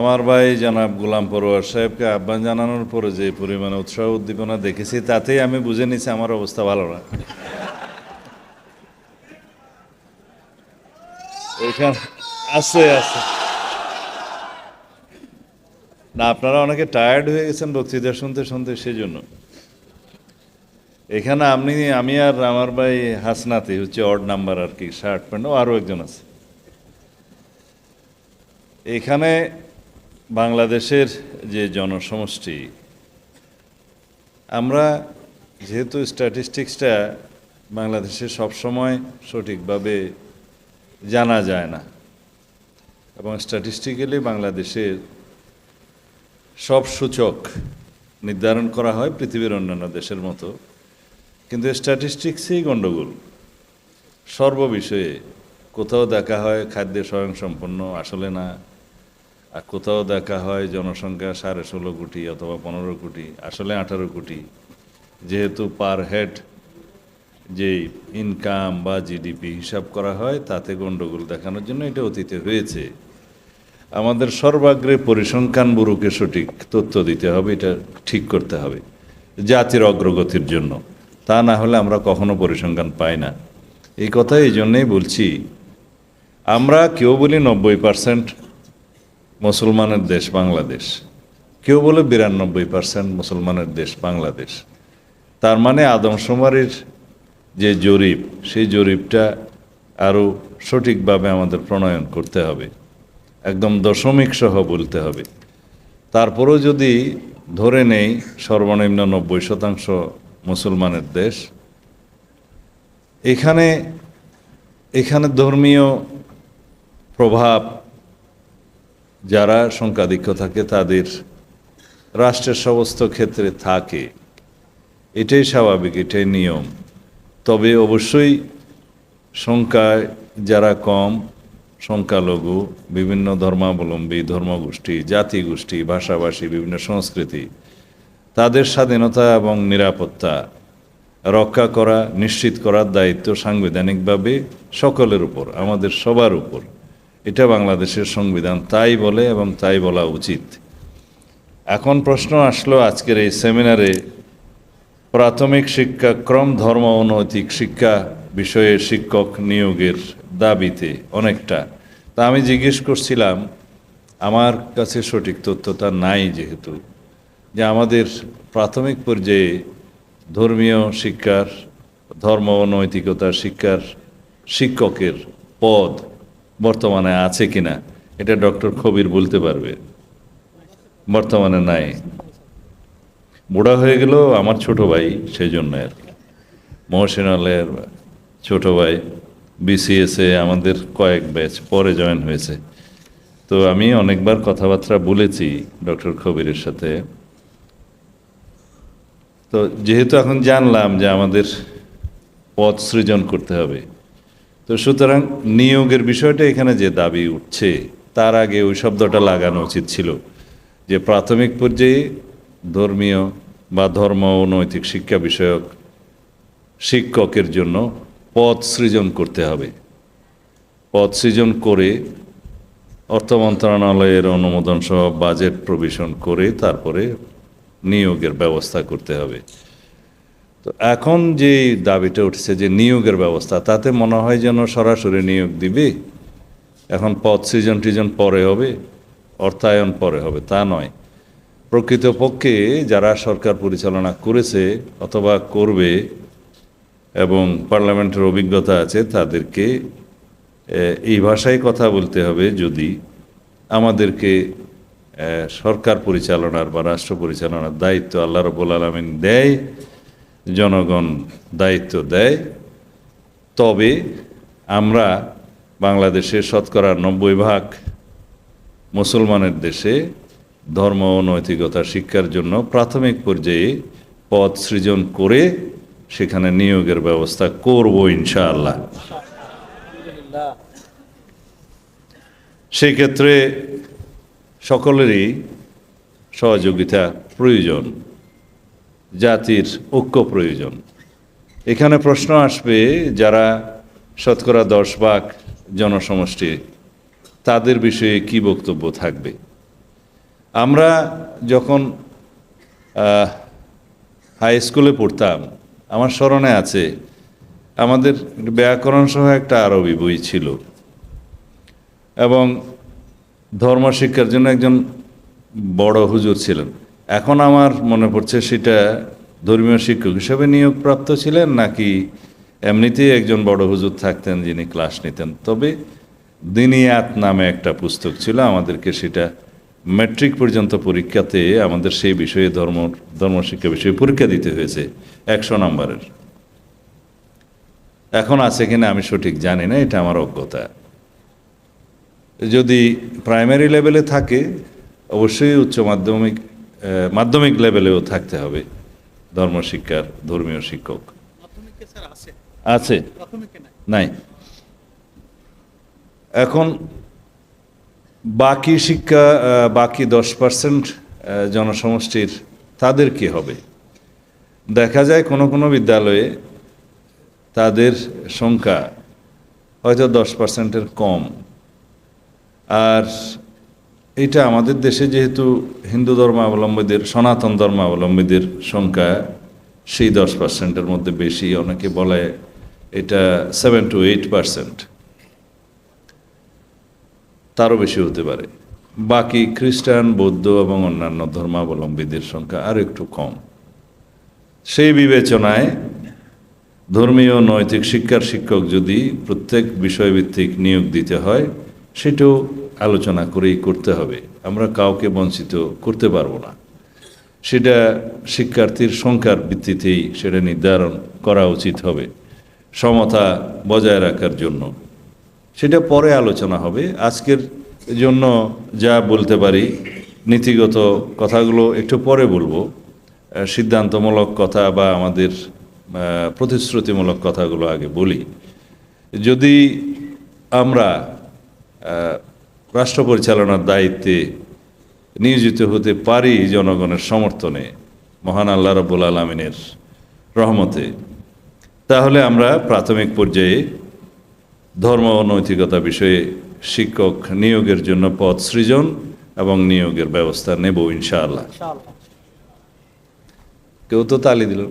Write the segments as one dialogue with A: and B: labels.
A: আমার ভাই জনাব গোলাম পরোয়ার সাহেবকে আহ্বান জানানোর পরে যে পরিমাণে উৎসাহ উদ্দীপনা দেখেছি, তাতেই আমি বুঝে নিছি আমার অবস্থা ভালো না। আছে আছে। না, আপনারা অনেকে টায়ার্ড হয়ে গেছেন বক্তৃতা শুনতে শুনতে সেই জন্য এখানে আপনি, আমি আর আমার ভাই হাসনাতি, হচ্ছে অড নাম্বার আর কি শার্ট প্যান্ট আরও একজন আছে। এখানে বাংলাদেশের যে জনসমষ্টি, আমরা যেহেতু স্ট্যাটিস্টিক্সটা বাংলাদেশে সবসময় সঠিকভাবে জানা যায় না, এবং স্ট্যাটিস্টিক্যালি বাংলাদেশের সব সূচক নির্ধারণ করা হয় পৃথিবীর অন্যান্য দেশের মতো, কিন্তু স্ট্যাটিস্টিক্সেই গণ্ডগোল। সর্ববিষয়ে কোথাও দেখা হয় খাদ্যে স্বয়ংসম্পন্ন আসলে না। আর কোথাও দেখা হয় জনসংখ্যা সাড়ে ষোলো কোটি অথবা পনেরো কোটি, আসলে আঠারো কোটি। যেহেতু পার হেড যে ইনকাম বা জিডিপি হিসাব করা হয়, তাতে গণ্ডগোল দেখানোর জন্য এটা অতীতে হয়েছে। আমাদের সর্বাগ্রে পরিসংখ্যান ব্যুরোকে সঠিক তথ্য দিতে হবে, এটা ঠিক করতে হবে জাতির অগ্রগতির জন্য। তা না হলে আমরা কখনো পরিসংখ্যান পাই না। এই কথা এই জন্যেই বলছি, আমরা কেউ বলি নব্বই পার্সেন্ট মুসলমানের দেশ বাংলাদেশ। কেউ বলে বিরানব্বই পার্সেন্ট মুসলমানের দেশ বাংলাদেশ। তার মানে আদমশুমারির যে জরিপ, সেই জরিপটা আরও সঠিকভাবে আমাদের প্রণয়ন করতে হবে। একদম দশমিক সহ বলতে হবে। তারপরেও যদি ধরে নেই সর্বনিম্ন নব্বই শতাংশ মুসলমানের দেশ, এখানে এখানে ধর্মীয় প্রভাব যারা সংখ্যাধিক্য থাকে তাদের রাষ্ট্রের সমস্ত ক্ষেত্রে থাকে। এটাই স্বাভাবিক, এটাই নিয়ম। তবে অবশ্যই সংখ্যায় যারা কম, সংখ্যালঘু, বিভিন্ন ধর্মাবলম্বী, ধর্মগোষ্ঠী, জাতিগোষ্ঠী, ভাষাভাষী, বিভিন্ন সংস্কৃতি, তাদের স্বাধীনতা এবং নিরাপত্তা রক্ষা করা, নিশ্চিত করার দায়িত্ব সাংবিধানিকভাবে সকলের উপর, আমাদের সবার উপর। এটা বাংলাদেশের সংবিধান, তাই বলে এবং তাই বলা উচিত। এখন প্রশ্ন আসলো আজকের এই সেমিনারে, প্রাথমিক শিক্ষাক্রম ধর্ম ও নৈতিক শিক্ষা বিষয়ে শিক্ষক নিয়োগের দাবিতে অনেকটা। তা আমি জিজ্ঞেস করছিলাম, আমার কাছে সঠিক তথ্যটা নাই যেহেতু, যে আমাদের প্রাথমিক পর্যায়ে ধর্মীয় শিক্ষার, ধর্ম ও নৈতিকতা শিক্ষার শিক্ষকের পদ বর্তমানে আছে কিনা, এটা ডক্টর খবির বলতে পারবে। বর্তমানে নাই। বুড়া হয়ে গেল আমার ছোট ভাই সেই জন্য আর কি। মহসিনালের ছোট ভাই বিসিএসে আমাদের কয়েক ব্যাচ পরে জয়েন হয়েছে। তো আমি অনেকবার কথাবার্তা বলেছি ডক্টর খবিরের সাথে। তো যেহেতু এখন জানলাম যে আমাদের পথ সৃজন করতে হবে তো সুতরাং নিয়োগের বিষয়টা এখানে যে দাবি উঠছে, তার আগে ওই শব্দটা লাগানো উচিত ছিল যে প্রাথমিক পর্যায়ে ধর্মীয় বা ধর্ম ও নৈতিক শিক্ষা বিষয়ক শিক্ষকের জন্য পদ সৃজন করতে হবে। পদ সৃজন করে অর্থ মন্ত্রণালয়ের অনুমোদন সহ বাজেট প্রভিশন করে তারপরে নিয়োগের ব্যবস্থা করতে হবে। তো এখন যে দাবিটা উঠছে যে নিয়োগের ব্যবস্থা, তাতে মনে হয় যেন সরাসরি নিয়োগ দিবে। এখন পদ সৃজন টিজন পরে হবে, অর্থায়ন পরে হবে, তা নয়। প্রকৃতপক্ষে যারা সরকার পরিচালনা করেছে অথবা করবে এবং পার্লামেন্টের অভিজ্ঞতা আছে, তাদেরকে এই ভাষায় কথা বলতে হবে যদি আমাদেরকে সরকার পরিচালনার বা রাষ্ট্র পরিচালনার দায়িত্ব আল্লাহ রবুল আলমিন দেয় জনগণ দায়িত্ব দেয়। তবে আমরা বাংলাদেশের শতকরা নব্বই ভাগ মুসলমানের দেশে ধর্ম ও নৈতিকতা শিক্ষার জন্য প্রাথমিক পর্যায়ে পদ সৃজন করে সেখানে নিয়োগের ব্যবস্থা করব ইনশাআল্লাহ। সেক্ষেত্রে সকলেরই সহযোগিতা প্রয়োজন। জাতির ঐক্য প্রয়োজন। এখানে প্রশ্ন আসবে, যারা শতকরা দশ ভাগ জনসমষ্টি, তাদের বিষয়ে কি বক্তব্য থাকবে? আমরা যখন হাই স্কুলে পড়তাম, আমার স্মরণে আছে, আমাদের ব্যাকরণ সহ একটা আরবি বই ছিল। এবং ধর্ম শিক্ষার জন্য একজন বড় হুজুর ছিলেন। এখন আমার মনে পড়ছে সেটা ধর্মীয় শিক্ষক হিসেবে নিয়োগপ্রাপ্ত ছিলেন নাকি এমনিতেই একজন বড় হুজুর থাকতেন যিনি ক্লাস নিতেন। তবে দিনিয়াত নামে একটা পুস্তক ছিল, আমাদেরকে সেটা ম্যাট্রিক পর্যন্ত পরীক্ষাতে আমাদের সেই বিষয়ে ধর্ম ধর্মশিক্ষা বিষয়ে পরীক্ষা দিতে হয়েছে একশো নম্বরের। এখন আছে কিনা আমি সঠিক জানি না, এটা আমার অজ্ঞতা। যদি প্রাইমারি লেভেলে থাকে, অবশ্যই উচ্চ মাধ্যমিক মাধ্যমিক লেভেলেও থাকতে হবে ধর্মশিক্ষার ধর্মীয় শিক্ষক।
B: আছে? নাই?
A: এখন বাকি শিক্ষা বাকি দশ পার্সেন্ট জনসমষ্টির তাদের কি হবে? দেখা যায় কোনো কোনো বিদ্যালয়ে তাদের সংখ্যা হয়তো দশ পার্সেন্টের কম। আর এটা আমাদের দেশে যেহেতু হিন্দু ধর্মাবলম্বীদের, সনাতন ধর্মাবলম্বীদের সংখ্যা সেই দশ পার্সেন্টের মধ্যে বেশি, অনেকে বলে এটা সেভেন টু এইট পার্সেন্ট তারও বেশি হতে পারে। বাকি খ্রিস্টান, বৌদ্ধ এবং অন্যান্য ধর্মাবলম্বীদের সংখ্যা আরও একটু কম। সেই বিবেচনায় ধর্মীয় নৈতিক শিক্ষার শিক্ষক যদি প্রত্যেক বিষয়ভিত্তিক নিয়োগ দিতে হয়, সেটাও আলোচনা করেই করতে হবে। আমরা কাউকে বঞ্চিত করতে পারব না। সেটা শিক্ষার্থীর সংখ্যার ভিত্তিতেই সেটা নির্ধারণ করা উচিত হবে, সমতা বজায় রাখার জন্য। সেটা পরে আলোচনা হবে। আজকের জন্য যা বলতে পারি, নীতিগত কথাগুলো একটু পরে বলব। সিদ্ধান্তমূলক কথা বা আমাদের প্রতিশ্রুতিমূলক কথাগুলো আগে বলি। যদি আমরা রাষ্ট্র পরিচালনার দায়িত্বে নিয়োজিত হতে পারি জনগণের সমর্থনে মহান আল্লাহ রব্বুল আলমিনের রহমতে। তাহলে আমরা প্রাথমিক পর্যায়ে ধর্ম ও নৈতিকতা বিষয়ে শিক্ষক নিয়োগের জন্য পদ সৃজন এবং নিয়োগের ব্যবস্থা নেব ইনশাআল্লাহ।
B: ইনশাআল্লাহ।
A: কেউ তো তালি দিল।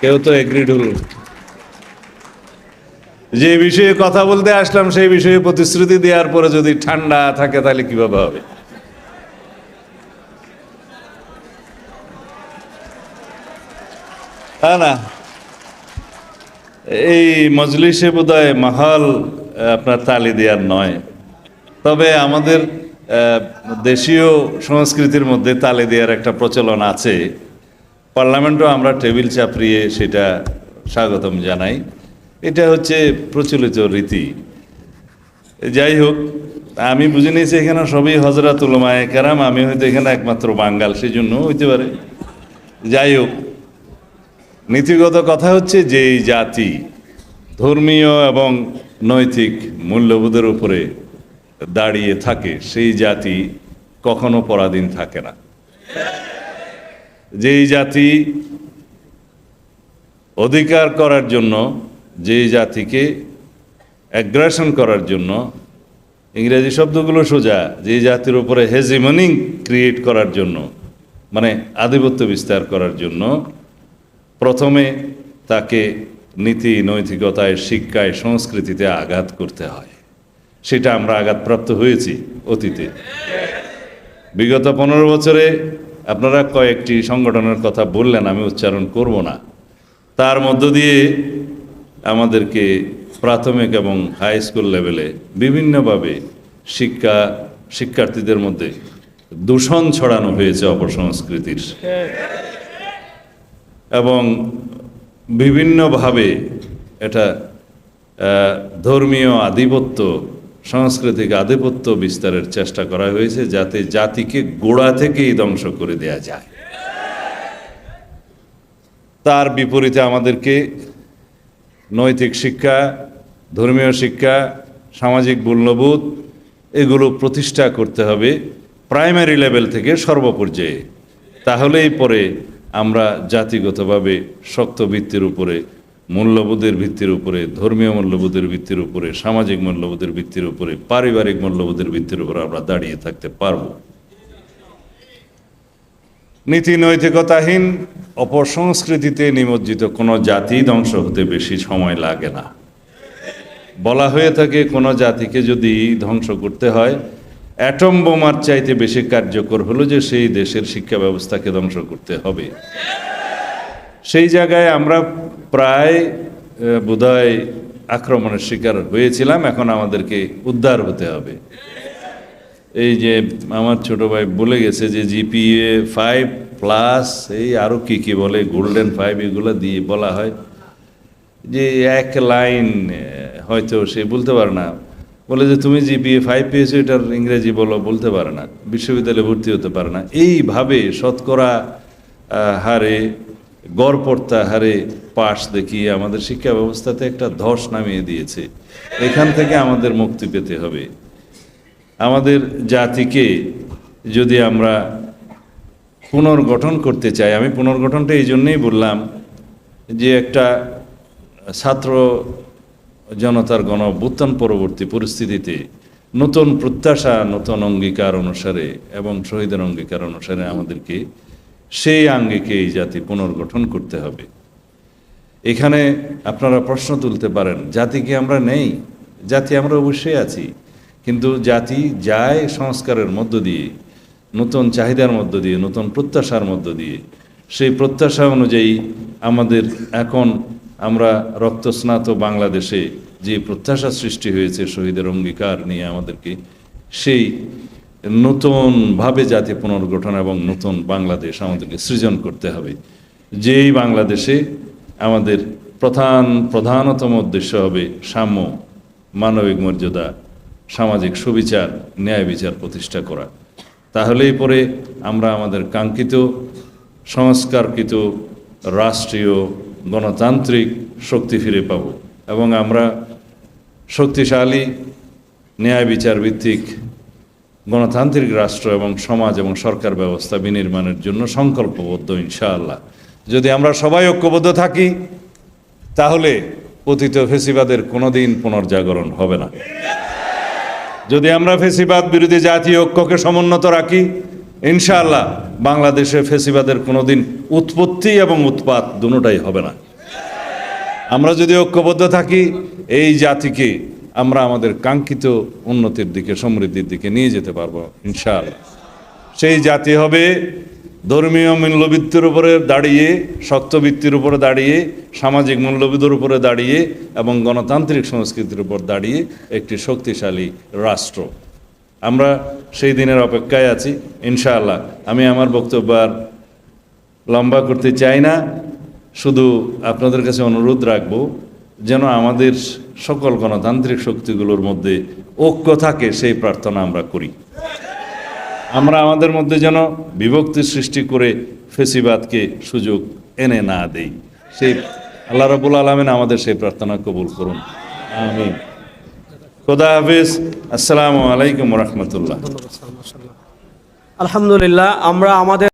A: কেউ তো এগ্রিড হল। যে বিষয়ে কথা বলতে আসলাম, সেই বিষয়ে প্রতিশ্রুতি দেওয়ার পরে যদি ঠান্ডা থাকে, তাহলে কীভাবে হবে? না। এই মজলিসে বোধহয় মাহাল আপনার তালি দেওয়ার নয়। তবে আমাদের দেশীয় সংস্কৃতির মধ্যে তালি দেওয়ার একটা প্রচলন আছে। পার্লামেন্টও আমরা টেবিল চাপড়িয়ে সেটা স্বাগতম জানাই। এটা হচ্ছে প্রচলিত রীতি। যাই হোক, আমি বুঝে নিয়েছি এখানে সবই হজরত উলমায় কেরাম, আমি হয়তো এখানে একমাত্র বাঙ্গাল সেই জন্য হইতে পারে। যাই হোক, নীতিগত কথা হচ্ছে যে এই জাতি ধর্মীয় এবং নৈতিক মূল্যবোধের উপরে দাঁড়িয়ে থাকে, সেই জাতি কখনো পরাধীন থাকে না। যেই জাতি অধিকার করার জন্য যেই জাতিকে অ্যাগ্রেশন করার জন্য ইংরেজি শব্দগুলো সোজা, যে জাতির উপরে হেজিমনিং ক্রিয়েট করার জন্য মানে আধিপত্য বিস্তার করার জন্য প্রথমে তাকে নীতি, নৈতিকতায়, শিক্ষায়, সংস্কৃতিতে আঘাত করতে হয়। সেটা আমরা আঘাতপ্রাপ্ত হয়েছি অতীতে। বিগত পনেরো বছরে আপনারা কয়েকটি সংগঠনের কথা বললেন, আমি উচ্চারণ করব না। তার মধ্য দিয়ে আমাদেরকে প্রাথমিক এবং হাই স্কুল লেভেলে বিভিন্নভাবে শিক্ষা শিক্ষার্থীদের মধ্যে দূষণ ছড়ানো হয়েছে অপসংস্কৃতির। এবং বিভিন্নভাবে এটা ধর্মীয় আধিপত্য, সাংস্কৃতিক আধিপত্য বিস্তারের চেষ্টা করা হয়েছে যাতে জাতিকে গোড়া থেকেই ধ্বংস করে দেয়া যায়। তার বিপরীতে আমাদেরকে নৈতিক শিক্ষা, ধর্মীয় শিক্ষা, সামাজিক মূল্যবোধ, এগুলো প্রতিষ্ঠা করতে হবে প্রাইমারি লেভেল থেকে সর্বপর্যায়ে। তাহলেই পরে আমরা জাতিগতভাবে শক্ত ভিত্তির উপরে, মূল্যবোধের ভিত্তির উপরে, ধর্মীয় মূল্যবোধের ভিত্তির উপরে, সামাজিক মূল্যবোধের ভিত্তির উপরে, পারিবারিক মূল্যবোধের ভিত্তির উপরে আমরা দাঁড়িয়ে থাকতে পারব। নীতি নৈতিকতাহীন অপসংস্কৃতিতে নিমজ্জিত কোনো জাতি ধ্বংস হতে বেশি সময় লাগে না। বলা হয়ে থাকে কোনো জাতিকে যদি ধ্বংস করতে হয়, অ্যাটম বোমার চাইতে বেশি কার্যকর হলো যে সেই দেশের শিক্ষা ব্যবস্থাকে ধ্বংস করতে হবে। সেই জায়গায় আমরা প্রায় বোধহয় আক্রমণের শিকার হয়েছিলাম, এখন আমাদেরকে উদ্ধার হতে হবে। এই যে আমার ছোট ভাই বলে গেছে যে জিপিএ ফাইভ প্লাস এই আরও কী কী বলে গোল্ডেন ফাইভ এগুলো দিয়ে বলা হয়। যে এক লাইন, হয়তো সে বলতে পারে না। বলে যে তুমি জিপিএ ফাইভ পেয়েছ, এটার ইংরেজি বলো, বলতে পারে না। বিশ্ববিদ্যালয়ে ভর্তি হতে পারে না। এইভাবে শতকরা হারে, গড়পড়তা হারে পাশ দেখিয়ে আমাদের শিক্ষা ব্যবস্থাতে একটা ধস নামিয়ে দিয়েছে। এখান থেকে আমাদের মুক্তি পেতে হবে। আমাদের জাতিকে যদি আমরা পুনর্গঠন করতে চাই, আমি পুনর্গঠনটা এই জন্যই বললাম যে একটা ছাত্র জনতার গণ অভ্যুত্থান পরবর্তী পরিস্থিতিতে নতুন প্রত্যাশা, নতুন অঙ্গীকার অনুসারে এবং শহীদের অঙ্গীকার অনুসারে আমাদেরকে সেই আঙ্গিকে এই জাতি পুনর্গঠন করতে হবে। এখানে আপনারা প্রশ্ন তুলতে পারেন, জাতি কি আমরা নেই? জাতি আমরা অবশ্যই আছি। কিন্তু জাতি যায় সংস্কারের মধ্য দিয়ে, নতুন চাহিদার মধ্য দিয়ে, নতুন প্রত্যাশার মধ্য দিয়ে। সেই প্রত্যাশা অনুযায়ী আমাদের এখন আমরা রক্তস্নাত বাংলাদেশে যে প্রত্যাশা সৃষ্টি হয়েছে শহীদের অঙ্গীকার নিয়ে আমাদেরকে, সেই নতুনভাবে জাতি পুনর্গঠন এবং নতুন বাংলাদেশ আমাদেরকে সৃজন করতে হবে। যেই বাংলাদেশে আমাদের প্রধান, প্রধানতম উদ্দেশ্য হবে সাম্য, মানবিক মর্যাদা সামাজিক সুবিচার, ন্যায় বিচার প্রতিষ্ঠা করা। তাহলেই পরে আমরা আমাদের কাঙ্ক্ষিত, সংস্কারকৃত, রাষ্ট্রীয়, গণতান্ত্রিক শক্তি ফিরে পাব এবং আমরা শক্তিশালী, ন্যায় বিচার ভিত্তিক গণতান্ত্রিক রাষ্ট্র এবং সমাজ এবং সরকার ব্যবস্থা বিনির্মাণের জন্য সংকল্পবদ্ধ, ইনশাআল্লাহ। যদি আমরা সবাই ঐক্যবদ্ধ থাকি, তাহলে পতিত ফেসিবাদের কোনোদিন পুনর্জাগরণ হবে না। যদি আমরা ফেসিবাদ বিরোধী জাতীয় ঐক্যকে সমুন্নত রাখি, ইনশাআল্লাহ বাংলাদেশে ফেসিবাদের কোনোদিন উৎপত্তি এবং উৎপাত দুটাই হবে না। আমরা যদি ঐক্যবদ্ধ থাকি, এই জাতিকে আমরা আমাদের কাঙ্ক্ষিত উন্নতির দিকে, সমৃদ্ধির দিকে নিয়ে যেতে পারব, ইনশাআল্লাহ। সেই জাতি হবে ধর্মীয় মূল্যবৃত্তির উপরে দাঁড়িয়ে শক্তবৃত্তির উপরে দাঁড়িয়ে, সামাজিক মূল্যবোধের উপরে দাঁড়িয়ে এবং গণতান্ত্রিক সংস্কৃতির উপর দাঁড়িয়ে একটি শক্তিশালী রাষ্ট্র। আমরা সেই দিনের অপেক্ষায় আছি, ইনশাআল্লাহ। আমি আমার বক্তব্য আর লম্বা করতে চাই না। শুধু আপনাদের কাছে অনুরোধ রাখব যেন আমাদের সকল গণতান্ত্রিক শক্তিগুলোর মধ্যে ঐক্য থাকে, সেই প্রার্থনা আমরা করি। আমরা আমাদের মধ্যে যেন বিভক্তি সৃষ্টি করে ফেসিবাদকে সুযোগ এনে না দেই। সেই আল্লাহ রাবুল আলমেন আমাদের সেই প্রার্থনা কবুল করুন। আমি খোদা হাফিজ। আসসালামু আলাইকুম রহমতুল্লাহ।
C: আলহামদুলিল্লাহ, আমরা আমাদের